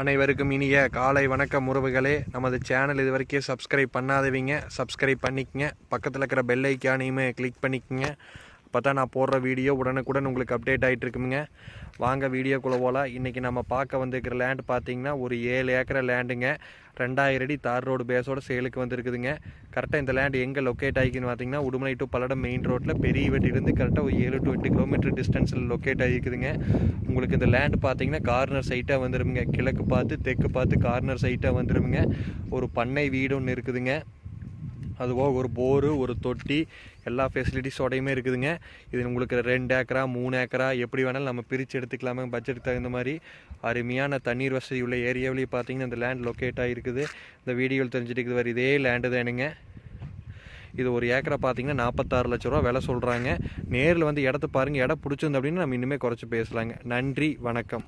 அனைவருக்கும் இனிய காலை வணக்கம் உறவுகளே. நமது சேனல் இது வரைக்கும் சப்ஸ்கிரைப் பண்ணாதவங்க. சப்ஸ்கிரைப் பண்ணிக்கங்க. பக்கத்தில் இருக்கிற பெல் ஐக்கானையுமே கிளிக் பண்ணிக்கங்க. அப்போ தான் நான் போடுற வீடியோ உடனுக்குடன் உங்களுக்கு அப்டேட் ஆகிட்டு இருக்குங்க வாங்க வீடியோக்குள்ளே போகலாம் இன்றைக்கி நம்ம பார்க்க வந்திருக்கிற லேண்ட் பார்த்தீங்கன்னா ஒரு ஏழு ஏக்கரை லேண்டுங்க ரெண்டாயிரம் அடி தார் ரோடு பேஸோட சேலுக்கு வந்துருக்குதுங்க. கரெக்டாக இந்த லேண்ட் எங்கே லொக்கேட் ஆகிக்குன்னு பார்த்தீங்கன்னா உடுமலை டு பல்லடம் மெயின் ரோட்டில் பெரிய வெட்டிலிருந்து கரெக்டாக ஒரு ஏழு டு எட்டு கிலோமீட்டர் டிஸ்டன்ஸில் லொக்கேட் ஆகிக்குதுங்க. உங்களுக்கு இந்த லேண்ட் பார்த்தீங்கன்னா கார்னர் சைட்டாக வந்துருமுங்க. கிழக்கு பார்த்து தெற்கு பார்த்து கார்னர் சைட்டாக வந்துருமுங்க. ஒரு பண்ணை வீடு ஒன்று இருக்குதுங்க. அதுபோக ஒரு போரு ஒரு தொட்டி எல்லா ஃபெசிலிட்டிஸோடையுமே இருக்குதுங்க. இது உங்களுக்கு ரெண்டு ஏக்கரா மூணு ஏக்கரா எப்படி வேணாலும் நம்ம பிரித்து எடுத்துக்கலாமே பட்ஜெட்டுக்கு தகுந்த மாதிரி. அருமையான தண்ணீர் வசதி உள்ள ஏரியாவிலேயே பார்த்தீங்கன்னா இந்த லேண்ட் லொக்கேட் ஆகிருக்குது இந்த வீடியோவில் தெரிஞ்சுட்டு வர இதே லேண்டு தானுங்க. இது ஒரு ஏக்கரை பார்த்தீங்கன்னா நாற்பத்தாறு லட்ச ரூபா விலை சொல்கிறாங்க நேரில் வந்து இடத்த பாருங்கள் இடம் பிடிச்சிருந்து அப்படின்னு நம்ம இன்னுமே குறைச்சி பேசலாங்க. நன்றி வணக்கம்.